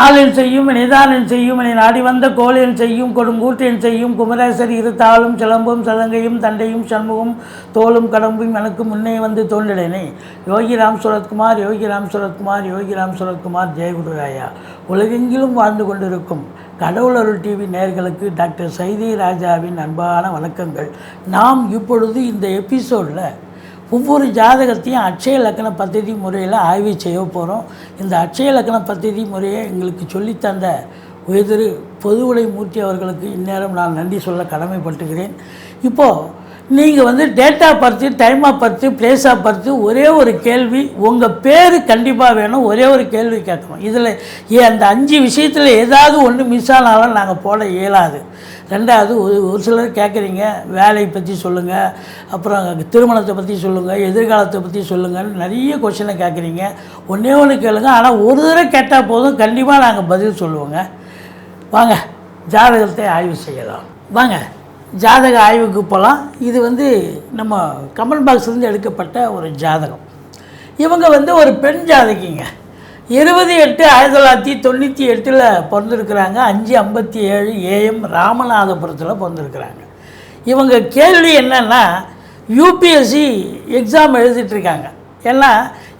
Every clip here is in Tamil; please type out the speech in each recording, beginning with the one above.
ஆளின் செய்யும் நிதானின் செய்யும் என நாடி வந்த கோளின் செய்யும் கொடுங்கூட்டின் செய்யும் குமரேசர் இரு தாளும் சிலம்பும் சதங்கையும் தண்டையும் சண்முகம் தோளும் கடம்பும் எனக்கு முன்னே வந்து தோன்றினேனே. யோகிராம் சுரத்குமார் யோகிராம் சுரத்குமார் யோகிராம் சுரத்குமார் ஜெயகுருராயா உலகெங்கிலும் வாழ்ந்து கொண்டிருக்கும் கடவுள் அருள் டிவி நேர்களுக்கு டாக்டர் சைதி ராஜாவின் அன்பான வணக்கங்கள். நாம் இப்பொழுது இந்த எபிசோடில் ஒவ்வொரு ஜாதகத்தையும் அட்சய லக்கண பத்ததி முறையில் ஆய்வு செய்ய போகிறோம் இந்த அட்சய லக்கண பத்ததி முறையை எங்களுக்கு சொல்லித்தந்த பொது பொதுவுடை மூர்த்தி அவர்களுக்கு இந்நேரம் நான் நன்றி சொல்ல கடமைப்பட்டுகிறேன். இப்போது நீங்கள் வந்து date of birth time of birth place of birth ஒரே ஒரு கேள்வி உங்கள் பேர் கண்டிப்பாக வேணும் ஒரே ஒரு கேள்வி கேட்கணும். இதில் ஏ அந்த அஞ்சு விஷயத்தில் ஏதாவது ஒன்று மிஸ் ஆனாலும் நாங்கள் போட இயலாது. ரெண்டாவது ஒரு ஒரு சிலர் கேட்குறீங்க வேலையை பற்றி சொல்லுங்கள் அப்புறம் திருமணத்தை பற்றி சொல்லுங்கள் எதிர்காலத்தை பற்றி சொல்லுங்கன்னு நிறைய கொஷினை கேட்குறீங்க ஒன்றே ஒன்று கேளுங்க ஆனால் ஒரு தடவை கேட்டால் போதும் கண்டிப்பாக நாங்கள் பதில் சொல்லுவோங்க. வாங்க ஜாதகத்தை ஆய்வு செய்யலாம். வாங்க. ஜாதக ஆய்வுக்கு போகலாம். இது வந்து நம்ம கமெண்ட் பாக்ஸ்லேருந்து எடுக்கப்பட்ட ஒரு ஜாதகம். இவங்க வந்து ஒரு பெண் ஜாதகிங்க. இருபது எட்டு ஆயிரத்தி தொள்ளாயிரத்தி தொண்ணூற்றி எட்டில் பிறந்திருக்கிறாங்க. அஞ்சு ஐம்பத்தி ஏழு ஏஎம் ராமநாதபுரத்தில் பிறந்திருக்கிறாங்க. இவங்க கேள்வி என்னென்னா யூபிஎஸ்சி எக்ஸாம் எழுதிட்டுருக்காங்க ஏன்னா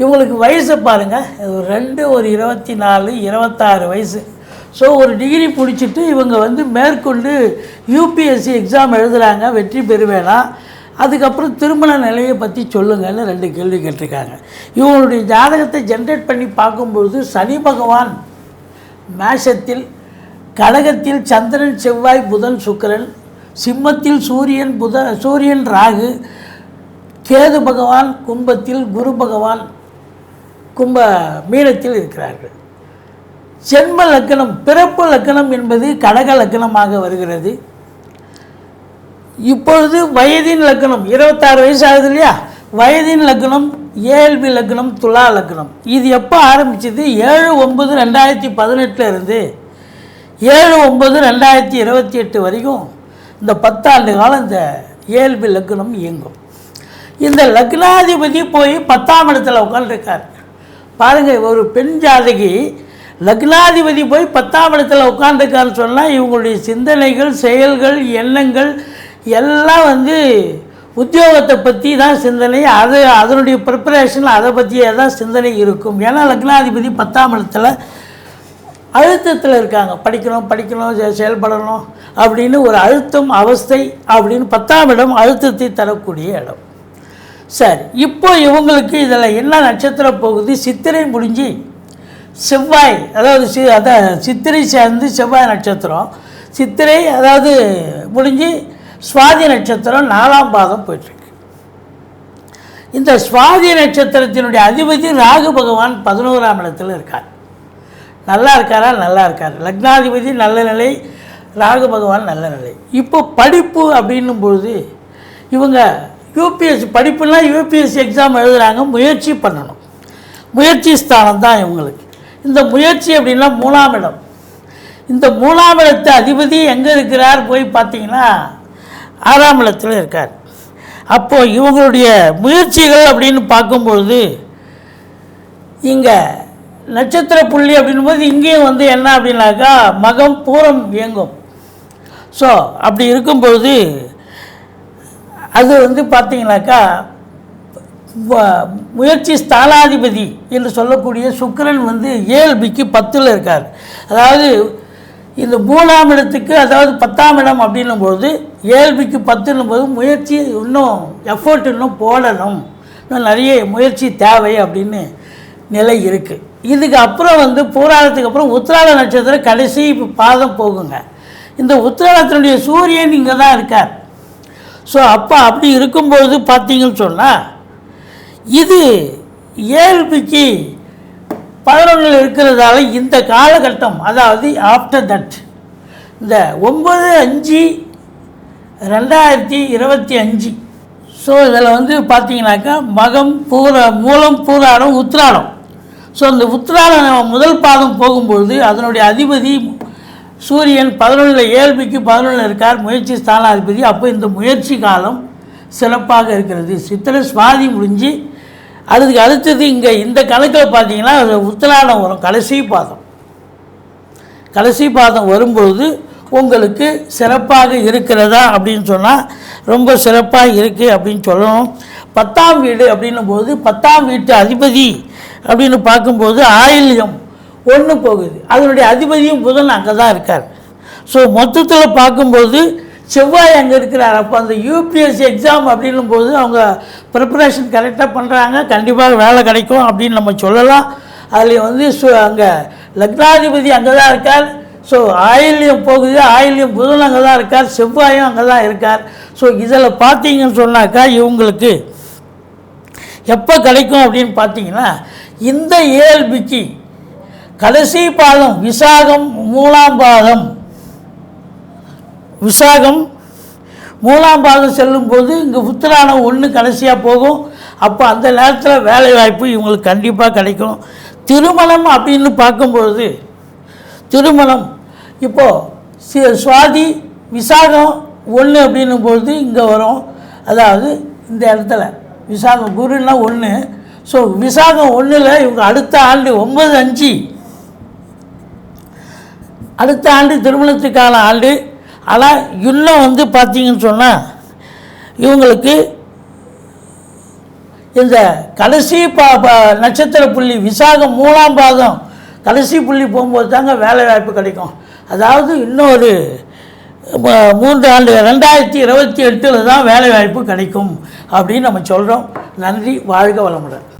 இவங்களுக்கு வயசை பாருங்கள் ஒரு ரெண்டு ஒரு இருபத்தி நாலு இருபத்தாறு வயசு. ஸோ ஒரு டிகிரி பிடிச்சிட்டு இவங்க வந்து மேற்கொண்டு யூபிஎஸ்சி எக்ஸாம் எழுதுகிறாங்க வெற்றி பெறுவேனா? அதுக்கப்புறம் திருமண நிலையை பற்றி சொல்லுங்கன்னு ரெண்டு கேள்வி கேட்டிருக்காங்க. இவங்களுடைய ஜாதகத்தை ஜென்ரேட் பண்ணி பார்க்கும்பொழுது சனி பகவான் மேஷத்தில் கடகத்தில் சந்திரன் செவ்வாய் புதன் சுக்கரன் சிம்மத்தில் சூரியன் புத சூரியன் ராகு கேது பகவான் கும்பத்தில் குரு பகவான் கும்ப மீனத்தில் இருக்கிறார்கள். ஜென்ம லக்கணம் பிறப்பு லக்கணம் என்பது கடக லக்கணமாக வருகிறது. இப்பொழுது வயதின் லக்கணம் இருபத்தாறு வயசு ஆகுது இல்லையா? வயதின் லக்கணம் ஏஎல்பி லக்கணம் துலா லக்கணம். இது எப்போ ஆரம்பிச்சது? ஏழு ஒம்பது ரெண்டாயிரத்தி பதினெட்டில் இருந்து. ஏழு ஒம்பது ரெண்டாயிரத்தி இருபத்தி எட்டு வரைக்கும் இந்த பத்தாண்டு காலம் இந்த ஏஎல்பி லக்கணம் இயங்கும். இந்த லக்னாதிபதி போய் பத்தாம் இடத்துல உட்காந்துருக்கார் பாருங்கள் ஒரு பெண் ஜாதகி லக்னாதிபதி போய் பத்தாம் இடத்துல உட்காந்துருக்காருன்னு சொன்னால் இவங்களுடைய சிந்தனைகள் செயல்கள் எண்ணங்கள் எல்லாம் வந்து உத்தியோகத்தை பற்றி தான் சிந்தனை. அது அதனுடைய ப்ரிப்பரேஷன் அதை பற்றியே தான் சிந்தனை இருக்கும். ஏன்னா லக்னாதிபதி பத்தாம் இடத்துல அழுத்தத்தில் இருக்காங்க. படிக்கணும் படிக்கணும் செ- செயல்படணும் அப்படின்னு ஒரு அழுத்தம் அவஸ்தை அப்படின்னு பத்தாம் இடம் அழுத்தத்தை தரக்கூடிய இடம். சரி இப்போ இவங்களுக்கு இதில் என்ன நட்சத்திரம் போகுது? சித்திரை முடிஞ்சு செவ்வாய் அதாவது சி அதான் சித்திரை சேர்ந்து செவ்வாய் நட்சத்திரம். சித்திரை அதாவது முடிஞ்சு சுவாதி நட்சத்திரம் நாலாம் பாதம் போயிட்டுருக்கு. இந்த சுவாதி நட்சத்திரத்தினுடைய அதிபதி ராகு பகவான் பதினோராம் இடத்தில் இருக்கார். நல்லா இருக்காரா? நல்லா இருக்கார். லக்னாதிபதி நல்ல நிலை ராகு பகவான் நல்ல நிலை. இப்போ படிப்பு அப்படின்னும் பொழுது இவங்க யூபிஎஸ்சி படிப்புலாம் யூபிஎஸ்சி எக்ஸாம் எழுதுகிறாங்க முயற்சி பண்ணணும். முயற்சி ஸ்தானம் தான் இவங்களுக்கு. இந்த முயற்சி அப்படின்னா மூணாம் இடம். இந்த மூணாம் இடத்து அதிபதி எங்கே இருக்கிறார் போய் பார்த்தீங்கன்னா ஆறாம் இருக்கார். அப்போது இவங்களுடைய முயற்சிகள் அப்படின்னு பார்க்கும்பொழுது இங்கே நட்சத்திர புள்ளி அப்படின்போது இங்கேயும் வந்து என்ன அப்படின்னாக்கா மகம் பூரம் இயங்கும். ஸோ அப்படி இருக்கும்பொழுது அது வந்து பார்த்தீங்கன்னாக்கா முயற்சி ஸ்தானாதிபதி என்று சொல்லக்கூடிய சுக்கரன் வந்து ஏழ்பிக்கு பத்தில் இருக்கார். அதாவது இந்த மூணாம் இடத்துக்கு அதாவது பத்தாம் இடம் அப்படின்னும் பொழுது ஏழ்பிக்கு பத்துன்னும் போது முயற்சி இன்னும் எஃபர்ட் இன்னும் போடணும். இன்னும் நிறைய முயற்சி தேவை அப்படின்னு நிலை இருக்குது இதுக்கு அப்புறம் வந்து பூராடத்துக்கு அப்புறம் உத்திராட நட்சத்திரம் கடைசி பாதம் போகுங்க. இந்த உத்திராடத்தினுடைய சூரியன் இங்கே தான் இருக்கார். ஸோ அப்போ அப்படி இருக்கும்பொழுது பார்த்தீங்கன்னு சொன்னால் இது ஏழ்பிக்கு பதினொன்றில் இருக்கிறதால இந்த காலகட்டம் அதாவது ஆஃப்டர் தட் இந்த ஒம்பது அஞ்சு ரெண்டாயிரத்தி இருபத்தி அஞ்சு. ஸோ இதில் வந்து பார்த்தீங்கன்னாக்கா மகம் பூர மூலம் பூராடம் உத்திராடம். ஸோ இந்த உத்திராடம் முதல் பாதம் போகும்பொழுது அதனுடைய அதிபதி சூரியன் பதினொன்றில் ஏழ்மைக்கு பதினொன்றில் இருக்கார் முயற்சி ஸ்தானாதிபதி. அப்போ இந்த முயற்சி காலம் சிறப்பாக இருக்கிறது. சித்திரை சுவாதி முடிஞ்சு அதுக்கு அடுத்தது இங்கே இந்த கணக்கில் பார்த்தீங்கன்னா அது உத்திராடம் வரும். கடைசி பாதம். கடைசி பாதம் வரும்பொழுது உங்களுக்கு சிறப்பாக இருக்கிறதா அப்படின்னு சொன்னால் ரொம்ப சிறப்பாக இருக்குது அப்படின்னு சொல்லணும். பத்தாம் வீடு அப்படின்னும் போது பத்தாம் வீட்டு அதிபதி அப்படின்னு பார்க்கும்போது ஆயில்யம் ஒன்று போகுது. அதனுடைய அதிபதியும் புதன் அங்கே தான் இருக்கார். ஸோ மொத்தத்தில் பார்க்கும்போது செவ்வாய் அங்கே இருக்கிறார். அப்போ அந்த யூபிஎஸ்சி எக்ஸாம் அப்படின்னும் போது அவங்க ப்ரிப்பரேஷன் கரெக்டாக பண்ணுறாங்க கண்டிப்பாக வேலை கிடைக்கும் அப்படின்னு நம்ம சொல்லலாம். அதில் வந்து சு அங்கே லக்னாதிபதி அங்கே தான் இருக்கார். ஸோ ஆயில்யம் போகுது. ஆயில்யம் புதன் அங்கே தான் இருக்கார். செவ்வாயும் அங்கே தான் இருக்கார். ஸோ இதில் பார்த்தீங்கன்னு சொன்னாக்கா இவங்களுக்கு எப்போ கிடைக்கும் அப்படின்னு பார்த்தீங்கன்னா இந்த ஏஎல்பிக்கு கடைசி பாதம் விசாகம் மூலாம் பாதம். விசாகம் மூலாம் பாதம் செல்லும்போது இங்கே உத்திராடம் ஒன்று கடைசியாக போகும். அப்போ அந்த நேரத்தில் வேலை வாய்ப்பு இவங்களுக்கு கண்டிப்பாக கிடைக்கும் திருமணம் அப்படின்னு பார்க்கும்பொழுது திருமணம் இப்போது சுவாதி விசாகம் ஒன்று அப்படின்னும் பொழுது இங்கே வரும். அதாவது இந்த இடத்துல விசாகம் குருன்னா ஒன்று ஸோ விசாகம் ஒன்றில் இவங்க அடுத்த ஆண்டு ஒன்பது அஞ்சு. அடுத்த ஆண்டு திருமணத்துக்கான ஆண்டு ஆனால் இன்னும் வந்து பார்த்தீங்கன்னு சொன்னால் இவங்களுக்கு இந்த கடைசி பா நட்சத்திர புள்ளி விசாகம் மூணாம் பாதம் கடைசி புள்ளி போகும்போது தாங்க வேலை வாய்ப்பு கிடைக்கும். அதாவது இன்னொரு மூன்று ஆண்டு ரெண்டாயிரத்தி இருபத்தி எட்டில் தான் வேலை வாய்ப்பு கிடைக்கும் அப்படின்னு நம்ம சொல்கிறோம் நன்றி வாழ்க வளமுடன்.